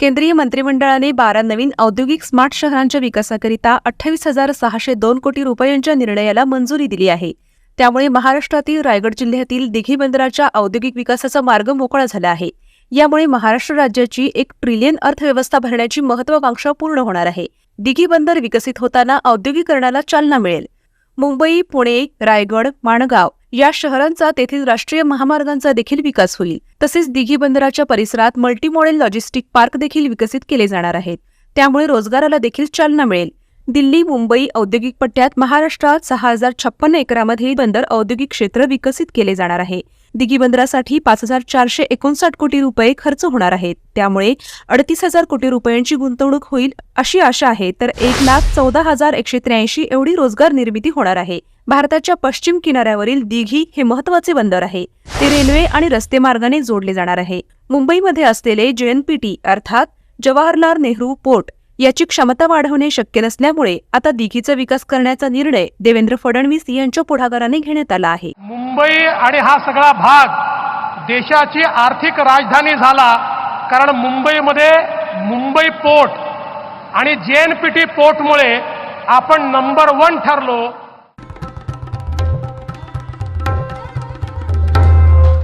केंद्रीय मंत्रिमंडळाने बारा नवीन औद्योगिक स्मार्ट शहरांच्या विकासाकरिता अठ्ठावीस हजार सहाशे दोन कोटी रुपयांच्या निर्णयाला मंजुरी दिली आहे. त्यामुळे महाराष्ट्रातील रायगड जिल्ह्यातील दिघी बंदराच्या औद्योगिक विकासाचा मार्ग मोकळा झाला आहे. यामुळे महाराष्ट्र राज्याची एक ट्रिलियन अर्थव्यवस्था भरण्याची महत्वाकांक्षा पूर्ण होणार आहे. दिघी बंदर विकसित होताना औद्योगिकरणाला चालना मिळेल. मुंबई पुणे रायगड माणगाव या शहरांचा तेथील राष्ट्रीय महामार्गांचा देखील विकास होईल. तसेच दिघी बंदराच्या परिसरात मल्टीमॉडेल लॉजिस्टिक पार्क देखील विकसित केले जाणार आहेत. त्यामुळे रोजगाराला देखील चालना मिळेल. दिल्ली मुंबई औद्योगिक पट्ट्यात महाराष्ट्रात सहा हजार छप्पन्न एकरामध्ये बंदर औद्योगिक क्षेत्र विकसित केले जाणार आहे. दिघी बंदरासाठी पाच हजार चारशे एकोणसाठ कोटी रुपये खर्च होणार आहेत. त्यामुळे अडतीस हजार कोटी रुपयांची गुंतवणूक होईल अशी आशा आहे तर एक लाख चौदा हजार एकशे त्र्याऐंशी एवढी रोजगार निर्मिती होणार आहे. भारताच्या पश्चिम किनाऱ्यावरील दिघी हे महत्त्वाचे बंदर आहे. ते रेल्वे आणि रस्ते मार्गाने जोडले जाणार आहे. मुंबईमध्ये असलेले जेएनपीटी अर्थात जवाहरलाल नेहरू पोर्ट याची क्षमता वाढवणे शक्य नसल्यामुळे आता दिघीचा विकास करण्याचा निर्णय देवेंद्र फडणवीस यांच्या पुढाकाराने घेण्यात आला आहे. मुंबई आणि हा सगळा भाग देशाची आर्थिक राजधानी झाला कारण मुंबईमध्ये मुंबई पोर्ट आणि जे एन पी टी पोर्टमुळे आपण नंबर वन ठरलो.